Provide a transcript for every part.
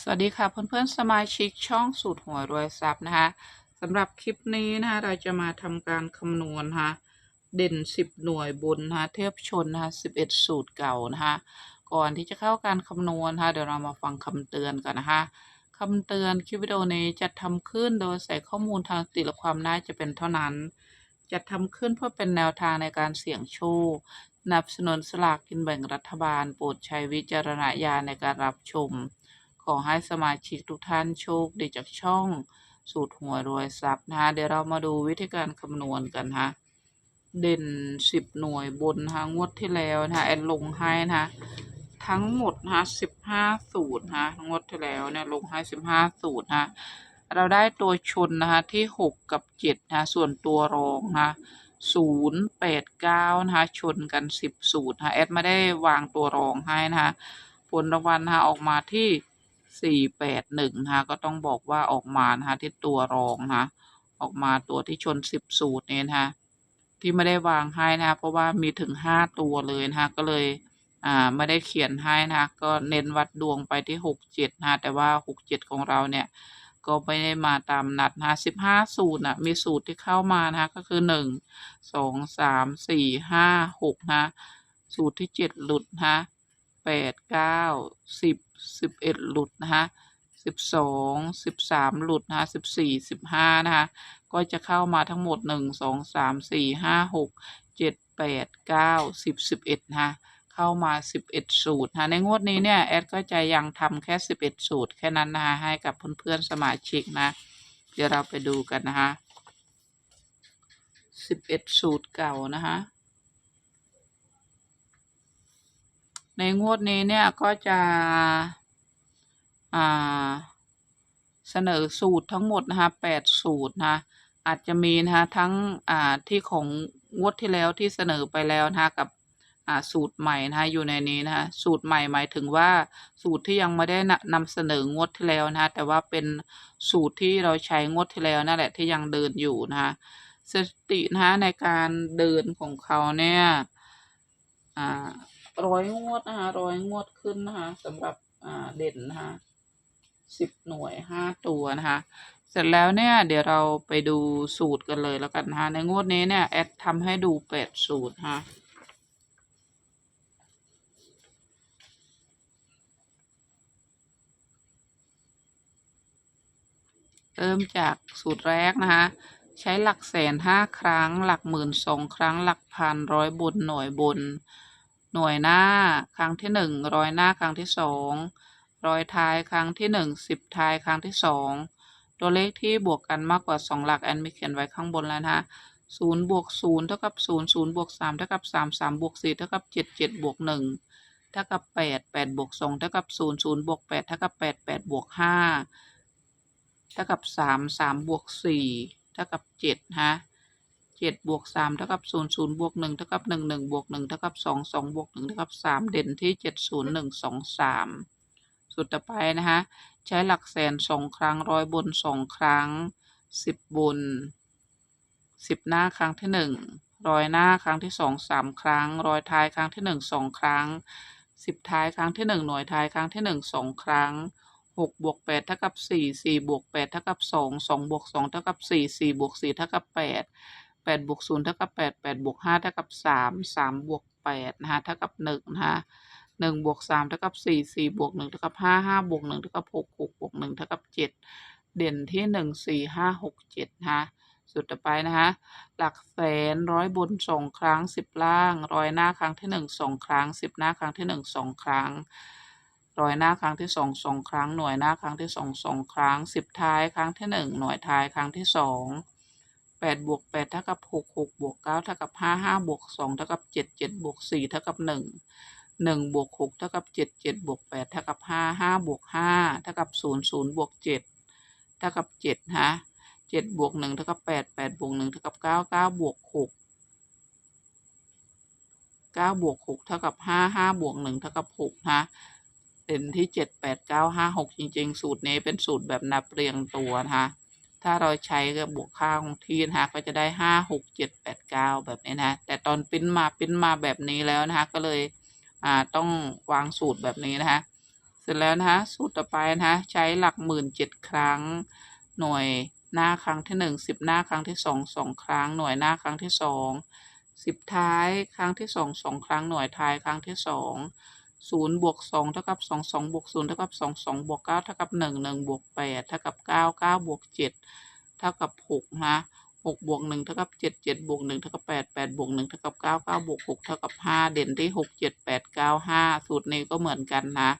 สวัสดีค่ะเพื่อนๆสมาชิกช่องสูตรหัวรวยทรัพย์นะคะสำหรับคลิปนี้นะคะเราจะมาทำการคำนวณนะคะเด่น 10 หน่วยบนนะคะเทียบชนนะ11 สูตรเก่านะคะก่อนที่จะเข้าการคำนวณนะคะเดี๋ยวเรามาฟังคำเตือนกันนะคะคำเตือนคลิปวิดีโอนี้จะทำขึ้นโดยใส่ข้อมูลทางสติและความน่าจะเป็นเท่านั้นจะทำขึ้นเพื่อเป็นแนวทางในการเสี่ยงโชคนับสนุนสลากกินแบ่งรัฐบาลโปรดใช้วิจารณญาณในการรับชม ขอให้สมาชิกทุกท่านโชคดีจากช่องสูตรหัวรวยทรัพย์นะคะเดี๋ยวเรามาดูวิธีการคำนวณกันนะคะเด่นสิบหน่วยบนนะคะงวดที่แล้วนะคะแอดลงให้นะทั้งหมดนะคะสิบห้าสูตรนะคะงวดที่แล้วเนี่ยลงให้สิบห้าสูตรนะคะเราได้ตัวชนนะคะที่หกกับเจ็ดนะคะส่วนตัวรองนะคะศูนย์แปดเก้านะคะชนกันสิบสูตรนะคะแอดไม่ได้วางตัวรองให้นะคะผลรางวัลนะคะออกมาที่ สี่แปดหนึ่งนะก็ต้องบอกว่าออกมานะะที่ตัวรองนะออกมาตัวที่ชนสิบสูตรเนี่ยนะที่ไม่ได้วางให้นะเพราะว่ามีถึงห้าตัวเลยนะก็เลยอ่าไม่ได้เขียนให้นะก็เน้นวัดดวงไปที่หกเจ็ดนะแต่ว่าหกเจ็ดของเราเนี่ยก็ไม่ได้มาตามนัดนะสิบห้าสูตรนะมีสูตรที่เข้ามานะก็คือหนึ่งสองสามสี่ห้าหกนะสูตรที่เจ็ดหลุดนะ แปดเก้าสิบสิบเอ็ดหลุดนะคะสิบสองสิบสามหลุดนะคะสิบสี่สิบห้านะคะก็จะเข้ามาทั้งหมดหนึ่งสองสามสี่ห้าหกเจ็ดแปดเก้าสิบสิบเอ็ดนะคะเข้ามาสิบเอ็ดสูตรนะคะในงวดนี้เนี่ยแอดก็จะยังทำแค่สิบเอ็ดสูตร แค่นั้นนะคะให้กับเพื่อนๆสมาชิกนะ เดี๋ยวเราไปดูกันนะคะสิบเอ็ดสูตรเก่านะคะ ในงวดนี้เนี่ยก็จะเสนอสูตรทั้งหมดนะคะแปดสูตรนะคะอาจจะมีนะคะทั้งที่ของงวดที่แล้วที่เสนอไปแล้วนะคะกับสูตรใหม่นะคะอยู่ในนี้นะคะสูตรใหม่หมายถึงว่าสูตรที่ยังไม่ได้นนำเสนองวดที่แล้วนะคะแต่ว่าเป็นสูตรที่เราใช้งวดที่แล้วนั่นแหละที่ยังเดินอยู่นะคะสตินะคะในการเดินของเขาเนี่ยอ่า ร้อยงวดนะคะร้อยงวดขึ้นนะคะสำหรับอ่าเด่นนะคะสิบหน่วยห้าตัวนะคะเสร็จแล้วเนี่ยเดี๋ยวเราไปดูสูตรกันเลยแล้วกันนะคะในงวดนี้เนี่ยแอดทำให้ดูแปดสูตรนะคะเริ่มจากสูตรแรกนะคะใช้หลักแสนห้าครั้ง หลักหมื่นสองครั้ง หลักพันร้อยบนหน่วยบน หน่วยหน้าครั้งที่หนึ่งร้อยหน้าครั้งที่สองร้อยท้ายครั้งที่หนึ่งสิบท้ายครั้งที่สองตัวเลขที่บวกกันมากกว่าสองหลักแอนม่เขียนไว้ข้างบนแล้วนะคะศูนย์บวกศูนย์เท่ากับศูนย์ศูนย์บวกสามเท่ากับสามสามบวกสี่เท่ากับเจ็ดเจ็ดบวกหนึ่งเท่ากับแปดแปดบวกสองเท่ากับศูนย์ศูนย์บวกแปดเท่ากับแปดแปดบวกห้าเท่ากับสามสามบวกสี่เท่ากับเจ็ดฮะ เจ็ดบวกสามเท่ากับศูนย์ศูนย์บวกหนึ่งเท่ากับหนึ่งหนึ่งบวกหนึ่งเท่ากับสองสองบวกหนึ่งเท่ากับสามเด่นที่เจ็ดศูนย์หนึ่งสองสามสุดต่อไปนะคะใช้หลักแสนสองครั้งร้อยบนสองครั้งสิบบนสิบหน้าครั้งที่หนึ่งร้อยหน้าครั้งที่สองสามครั้งร้อยท้ายครั้งที่หนึ่งสองครั้งสิบท้ายครั้งที่หนึ่งหน่วยท้ายครั้งที่หนึ่งสองครั้งหกบวกแปดเท่ากับสี่สี่บวกแปดเท่ากับสองสองบวกสองเท่ากับสี่สี่บวกสี่เท่ากับแปด แปดบวกศูนย์เท่ากับแปดแปดบวกห้าเท่ากับสามสามบวกแปดนะคะเท่ากับหนึ่งนะคะหนึ่งบวกสามเท่ากับสี่สี่บวกหนึ่งเท่ากับห้าห้าบวกหนึ่งเท่ากับหกหกบวกหนึ่งเท่ากับเจ็ดเด่นที่หนึ่งสี่ห้าหกเจ็ดนะคะสุดต่อไปนะคะหลักแสนร้อยบนสองครั้งสิบล่างร้อยหน้าครั้งที่หนึ่งสองครั้งสิบหน้าครั้งที่หนึ่งสองครั้งร้อยหน้าครั้งที่สองสองครั้งหน่วยหน้าครั้งที่สองสองครั้งสิบท้ายครั้งที่หนึ่งหน่วยท้ายครั้งที่สอง แปดบวกแปดเท่ากับหกหกบวกเก้าเท่ากับห้าห้าบวกสองเท่ากับเจ็ดเจ็ดบวกสี่เท่ากับหนึ่งหนึ่งบวกหกเท่ากับเจ็ดเจ็ดบวกแปดเท่ากับห้าห้าบวกห้าเท่ากับศูนย์ศูนย์บวกเจ็ดเท่ากับเจ็ดฮะเจ็ดบวกหนึ่งเท่ากับแปดแปดบวกหนึ่งเท่ากับเก้าเก้าบวกหกเก้าบวกหกเท่ากับห้าห้าบวกหนึ่งเท่ากับหกฮะเด่นที่เจ็ดแปดเก้าห้าหกจริง ๆ สูตรนี้เป็นสูตรแบบนับเรียงตัวนะคะ ถ้าเราใช้กับบวกค่าของที่นะคะก็จะได้ห้าหกเจ็ดแปดเก้าแบบนี้นะ แต่ตอนปิ้นมาปิ้นมาแบบนี้แล้วนะคะ ก็เลยอ่าต้องวางสูตรแบบนี้นะคะ เสร็จแล้วนะคะสูตรต่อไปนะคะใช้หลักหมื่นเจ็ดครั้ง หน่วยหน้าครั้งที่หนึ่งสิบหน้าครั้งที่สองสองครั้ง หน่วยหน้าครั้งที่สองสิบท้ายครั้งที่สองสองครั้งหน่วยท้ายครั้งที่สอง ศูนย์บวกสองเท่ากับสองสองบวกศูนย์เท่ากับสองสองบวกเก้าเท่ากับหนึ่งหนึ่งบวกแปดเท่ากับเก้าเก้าบวกเจ็ดเท่ากับหกนะหกบวกหนึ่งเท่ากับเจ็ดเจ็ดบวกหนึ่งเท่ากับแปดแปดบวกหนึ่งเท่ากับเก้าเก้าบวกหกเท่ากับห้าเด่นที่หกเจ็ดแปดเก้าห้าสูตรนี้ก็เหมือนกันนะ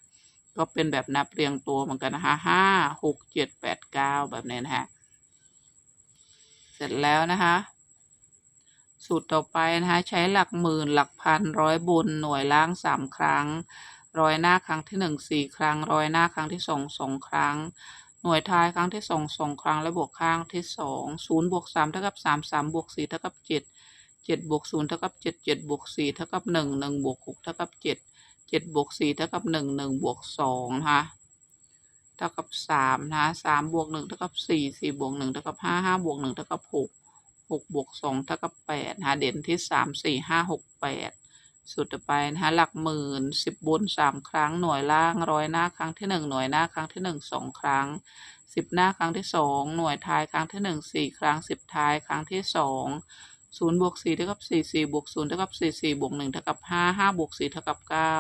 ก็เป็นแบบนับเรียงตัวเหมือนกันนะคะห้าหกเจ็ดแปดเก้าแบบนี้นะฮะเสร็จแล้วนะคะ สูตรต่อไปนะคะใช้หลักหมื่นหลักพันร้อยบนหน่วยล่างสามครั้ง ร้อยหน้าครั้งที่หนึ่งสี่ครั้ง ร้อยหน้าครั้งที่สองสองครั้ง หน่วยท้ายครั้งที่สองสองครั้งและบวกข้างที่สองศูนย์บวกสามเท่ากับสามสามบวกสี่เท่ากับเจ็ดเจ็ดบวกศูนย์เท่ากับเจ็ดเจ็ดบวกสี่เท่ากับหนึ่งหนึ่งบวกหกเท่ากับเจ็ดเจ็ดบวกสี่เท่ากับหนึ่งหนึ่งบวกสองนะคะเท่ากับสามนะคะสามบวกหนึ่งเท่ากับสี่สี่บวกหนึ่งเท่ากับห้าห้าบวกหนึ่งเท่ากับหก หกบวกสองเท่ากับแปดนะเด่นที่สามสี่ห้าหกแปดสุดไปนะคะหลักหมื่นสิบบนสามครั้งหน่วยล่างร้อยหน้าครั้งที่หนึ่งหน่วยหน้าครั้งที่หนึ่งสองครั้งสิบหน้าครั้งที่สองหน่วยท้ายครั้งที่หนึ่งสี่ครั้งสิบท้ายครั้งที่สองศูนย์บวกสี่เท่ากับสี่สี่บวกศูนย์เท่ากับสี่สี่บวกหนึ่งเท่ากับห้าห้าบวกสี่เท่ากับเก้า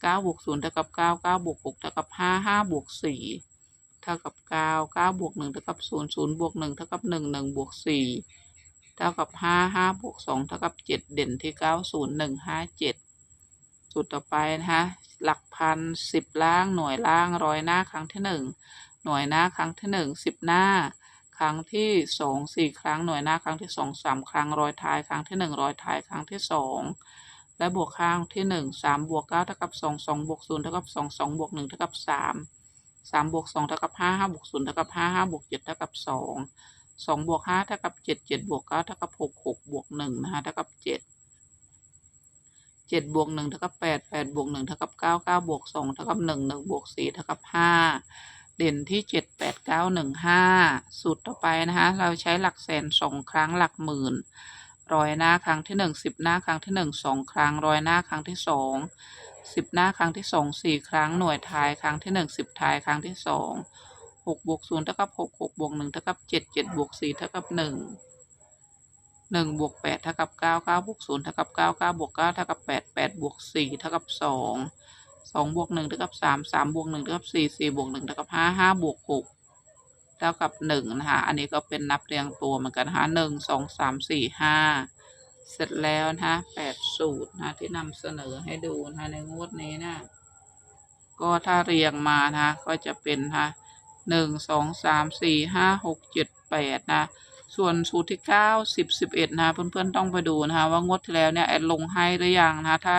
เก้าบวกศูนย์เท่ากับเก้าเก้าบวกหกเท่ากับห้าห้าบวกสี่เท่ากับเก้าเก้าบวกหนึ่งเท่ากับศูนย์ศูนย์บวกหนึ่งเท่ากับหนึ่งหนึ่งบวกสี่ เท่ากับห้าห้าบวกสองเท่ากับเจ็ดเด่นที่เก้าศูนย์หนึ่งห้าเจ็ดสูตรต่อไปนะคะหลักพันสิบล่างหน่วยล่างร้อยหน้าครั้งที่หนึ่งหน่วยหน้าครั้งที่หนึ่งสิบหน้า ครั้งที่สองสี่ครั้งหน่วยหน้าครั้งที่สองสามครั้งร้อยท้ายครั้งที่หนึ่งร้อยท้ายครั้งที่สองและบวกข้างที่หนึ่งสามบวกเก้าเท่ากับสองสองบวกศูนย์เท่ากับสองสองบวกหนึ่งเท่ากับสามสามบวกสองเท่ากับห้าห้าบวกศูนย์เท่ากับห้าห้าบวกเจ็ดเท่ากับสอง สองบวกห้าเท่ากับเจ็ดเจ็ดบวกเก้าเท่ากับหกหกบวกหนึ่งนะคะเท่ากับเจ็ดเจ็ดบวกหนึ่งเท่ากับแปดแปดบวกหนึ่งเท่ากับเก้าเก้าบวกสองเท่ากับหนึ่งหนึ่งบวกสี่เท่ากับห้าเด่นที่เจ็ดแปดเก้าหนึ่งห้าสูตรต่อไปนะคะเราใช้หลักแสนสองครั้งหลักหมื่นร้อยหน้าครั้งที่หนึ่งสิบหน้าครั้งที่หนึ่งสองครั้งร้อยหน้าครั้งที่สองสิบหน้าครั้งที่สองสี่ครั้งหน่วยท้ายครั้งที่หนึ่งสิบท้ายครั้งที่สอง หกบวกศูนย์เท่ากับหกหกบวกหนึ่งเท่ากับเจ็ดเจ็ดบวกสี่เท่ากับหนึ่งหนึ่งบวกแปดเท่ากับเก้าเก้าบวกศูนย์เท่ากับเก้าเก้าบวกเก้าเท่ากับแปดแปดบวกสี่เท่ากับสองสองบวกหนึ่งเท่ากับสามสามบวกหนึ่งเท่ากับสี่สี่บวกหนึ่งเท่ากับห้าห้าบวกหกเท่ากับหนึ่งนะคะอันนี้ก็เป็นนับเรียงตัวเหมือนกันนะคะหนึ่งสองสามสี่ห้าเสร็จแล้วนะคะแปดสูตรนะที่นำเสนอให้ดูนะคะในงวดนี้นะก็ถ้าเรียงมานะคะก็จะเป็นนะคะ หนึ่งสองสามสี่ห้าหกเจ็ดแปดนะ ส่วนสูตรที่เก้าสิบสิบเอ็ดนะคะเพื่อนๆต้องไปดูนะคะว่างวดที่แล้วเนี่ยแอดลงให้หรือยังนะคะถ้า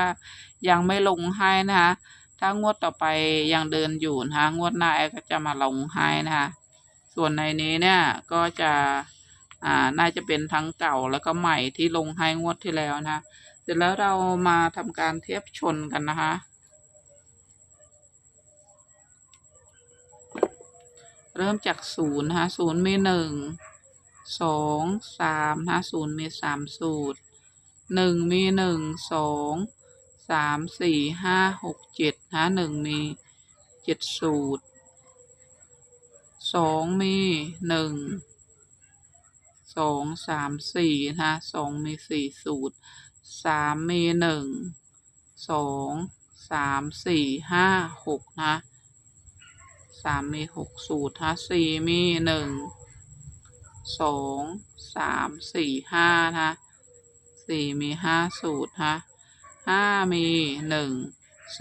ยังไม่ลงให้นะคะถ้างวดต่อไปยังเดินอยู่นะคะงวดหน้าแอดก็จะมาลงให้นะคะส่วนในนี้เนี่ยก็จะอ่าน่าจะเป็นทั้งเก่าแล้วก็ใหม่ที่ลงให้งวดที่แล้วนะคะเสร็จแล้วเรามาทำการเทียบชนกันนะคะ เริ่มจากศูนย์นะคะศูนย์มีหนึ่งสองสามนะคะศูนย์มีสามสูตรหนึ่งมีหนึ่งสองสามสี่ห้าหกเจ็ดนะคะหนึ่งมีเจ็ดสูตรสองมีหนึ่งสองสามสี่นะคะสองมีสี่สูตรสามมีหนึ่งสองสามสี่ห้าหกนะ สามมีหกสูตรนะสี่มีหนึ่งสองสามสี่ห้านะสี่มีห้าสูตรนะห้ามีหนึ่ง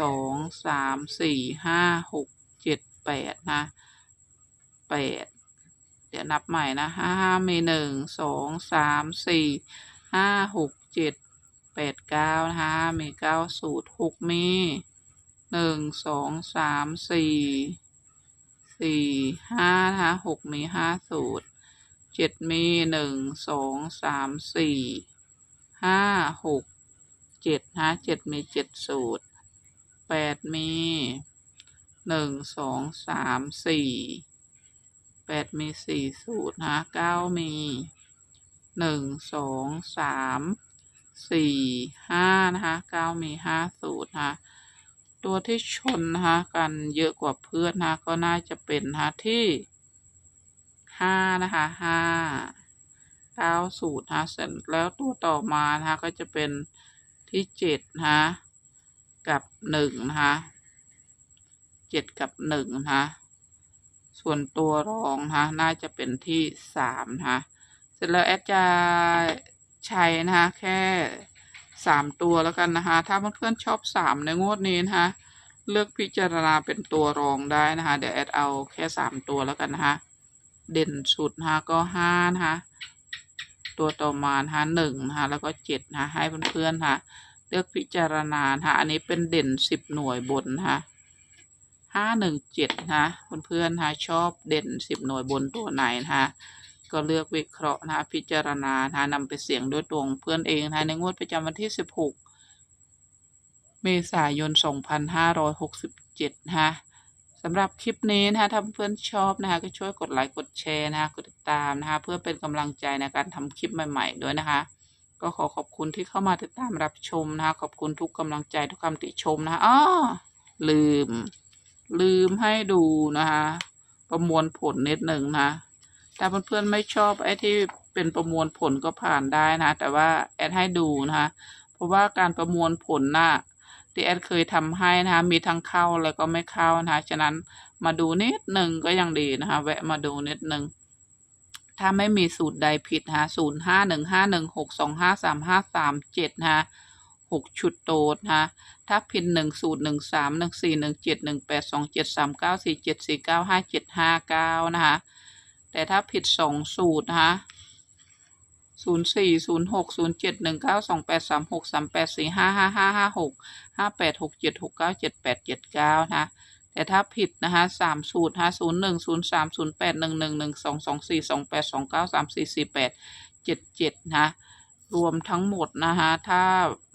สองสามสี่ห้าหกเจ็ดแปดนะแปดเดี๋ยวนับใหม่นะห้าห้ามีหนึ่งสองสามสี่ห้าหกเจ็ดแปดเก้านะคะมีเก้าสูตรหกมีหนึ่งสองสามสี่ สี่ห้านะคะหกมีห้าสูตรเจ็ดมีหนึ่งสองสามสี่ห้าหกเจ็ดนะเจ็ดมีเจ็ดสูตรแปดมีหนึ่งสองสามสี่แปดมีสี่สูตรนะเก้ามีหนึ่งสองสามสี่ห้านะคะเก้ามีห้าสูตรนะ ตัวที่ชนนะคะกันเยอะกว่าเพื่อนนะคะก็น่าจะเป็นนะคะที่ห้านะคะห้าเก้าสูตรนะคะเสร็จแล้วตัวต่อมานะคะก็จะเป็นที่เจ็ดนะคะกับหนึ่งนะคะเจ็ดกับหนึ่งนะคะส่วนตัวรองนะคะน่าจะเป็นที่สามนะคะเสร็จแล้วแอดจะใช้นะคะแค่ สามตัวแล้วกันนะคะ ถ้าเพื่อนๆชอบสามในงวดนี้นะคะ เลือกพิจารณาเป็นตัวรองได้นะคะ เดี๋ยวแอดเอาแค่สามตัวแล้วกันนะคะ เด่นสุดนะคะก็ห้านะคะ ตัวต่อมานะคะหนึ่งนะคะ แล้วก็เจ็ดนะคะให้เพื่อนๆนะคะเลือกพิจารณานะคะ อันนี้เป็นเด่นสิบหน่วยบนนะคะห้าหนึ่งเจ็ดนะคะเพื่อนๆนะคะชอบเด่นสิบหน่วยบนตัวไหนนะคะ ก็เลือกวิเคราะห์นะคะพิจารณานะคะนำไปเสี่ยงด้วยตัวงเพื่อนเองนะคะในงวดประจำวันที่สิบหกเมษายน 2567นะคะสำหรับคลิปนี้นะคะถ้าเพื่อนชอบนะคะก็ช่วยกดไลค์กดแชร์นะคะกดติดตามนะคะเพื่อเป็นกำลังใจในการทำคลิปใหม่ ๆ ด้วยนะคะ ก็ขอขอบคุณที่เข้ามาติดตามรับชมนะคะขอบคุณทุกกำลังใจทุกคำติชมนะคะอ้อลืม ลืมให้ดูนะคะ ประมวลผลนิดหนึ่งนะ ถ้าเพื่อนๆไม่ชอบไอ้ที่เป็นประมวลผลก็ผ่านได้นะ แต่ว่าแอดให้ดูนะคะ เพราะว่าการประมวลผลน่ะที่แอดเคยทำให้นะคะมีทั้งเข้าแล้วก็ไม่เข้านะคะฉะนั้นมาดูนิดหนึ่งก็ยังดีนะคะแวะมาดูนิดหนึ่งถ้าไม่มีสูตรใดผิดนะศูนย์ห้าหนึ่งห้าหนึ่งหกสองห้าสามห้าสามเจ็ดนะหกชุดโตดนะคะถ้าผิดหนึ่งสูตรหนึ่งสามหนึ่งสี่หนึ่งเจ็ดหนึ่งแปดสองเจ็ดสามเก้าสี่เจ็ดสี่เก้าห้าเจ็ดห้าเก้านะคะ แต่ถ้าผิดสองสูตรนะคะศูนย์สี่ศูนย์หกศูนย์เจ็ดหนึ่งเก้าสองแปดสามหกสามแปดสี่ห้าห้าห้าห้าหกห้าแปดหกเจ็ดหกเก้าเจ็ดแปดเจ็ดเก้านะแต่ถ้าผิดนะคะสามสูตรฮะศูนย์หนึ่งศูนย์สามศูนย์แปดหนึ่งหนึ่งหนึ่งสองสองสี่สองแปดสองเก้าสามสี่สี่แปดเจ็ดเจ็ดนะรวมทั้งหมดนะคะถ้า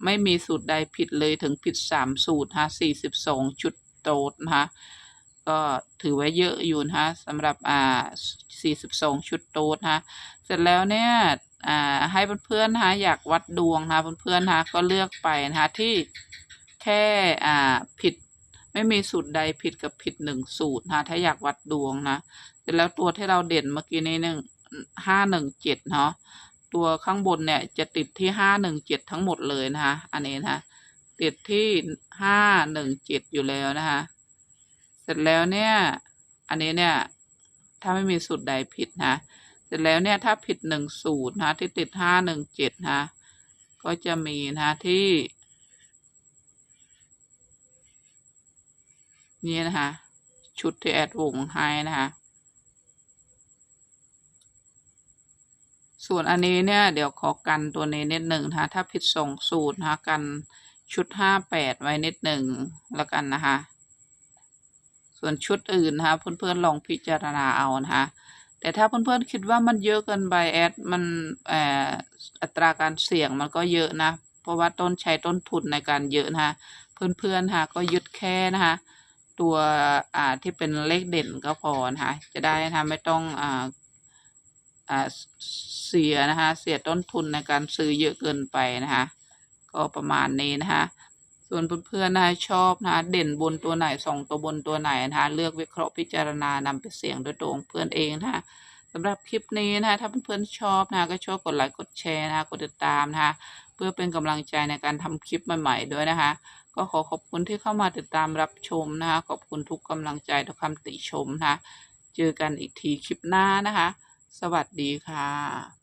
ไม่มีสูตรใดผิดเลยถึงผิดสามสูตรฮะสี่สิบสองชุดโตดนะคะ ก็ถือว่าเยอะอยู่นะคะสำหรับอ่าสี่สิบสองชุดโตดนะคะเสร็จแล้วเนี่ยอ่าให้เพื่อนๆนะคะอยากวัดดวงนะคะเพื่อนๆนะคะก็เลือกไปนะคะที่แค่อ่าผิดไม่มีสูตรใดผิดกับผิดหนึ่งสูตรนะคะถ้าอยากวัดดวงนะเสร็จแล้วตัวที่เราเด่นเมื่อกี้นี้หนึ่งห้าหนึ่งเจ็ดเนาะตัวข้างบนเนี่ยจะติดที่ห้าหนึ่งเจ็ดทั้งหมดเลยนะคะอันนี้นะคะติดที่ห้าหนึ่งเจ็ดอยู่แล้วนะคะ เสร็จแล้วเนี่ย อันนี้เนี่ย ถ้าไม่มีสูตรใดผิดนะ เสร็จแล้วเนี่ยถ้าผิดหนึ่งสูตรนะที่ติดห้าหนึ่งเจ็ดนะ ก็จะมีนะที่นี่นะคะชุดที่แอดวงให้นะคะส่วนอันนี้เนี่ยเดี๋ยวขอกันตัวนี้นิดหนึ่งนะคะถ้าผิดสองสูตรนะคะกันชุดห้าแปดไว้นิดหนึ่งแล้วกันนะคะ ส่วนชุดอื่นนะคะเพื่อนๆลองพิจารณาเอานะคะแต่ถ้าเพื่อนๆคิดว่ามันเยอะเกินไปแอดมันอ่ออัตราการเสี่ยงมันก็เยอะนะ เพราะว่าต้นใช้ต้นทุนในการเยอะนะคะเพื่อนๆค่ะก็ยึดแค่นะคะตัวอ่าที่เป็นเลขเด่นก็พอนะคะจะได้นะคะไม่ต้องอ่าอ่าเสียนะคะเสียต้นทุนในการซื้อเยอะเกินไปนะคะก็ประมาณนี้นะคะ ส่วนเพื่อนๆนะคะชอบนะคะเด่นบนตัวไหนสองตัวบนตัวไหนนะคะเลือกวิเคราะห์พิจารณานำไปเสี่ยงด้วยตัวของเพื่อนเองนะคะสำหรับคลิปนี้นะคะถ้าเพื่อนๆชอบนะคะก็ช่วยกดไลค์กดแชร์นะคะกดติดตามนะคะเพื่อเป็นกำลังใจในการทำคลิปใหม่ๆด้วยนะคะ ก็ขอขอบคุณที่เข้ามาติดตามรับชมนะคะ ขอบคุณทุกกำลังใจทุกคำติชมนะคะ เจอกันอีกทีคลิปหน้านะคะ สวัสดีค่ะ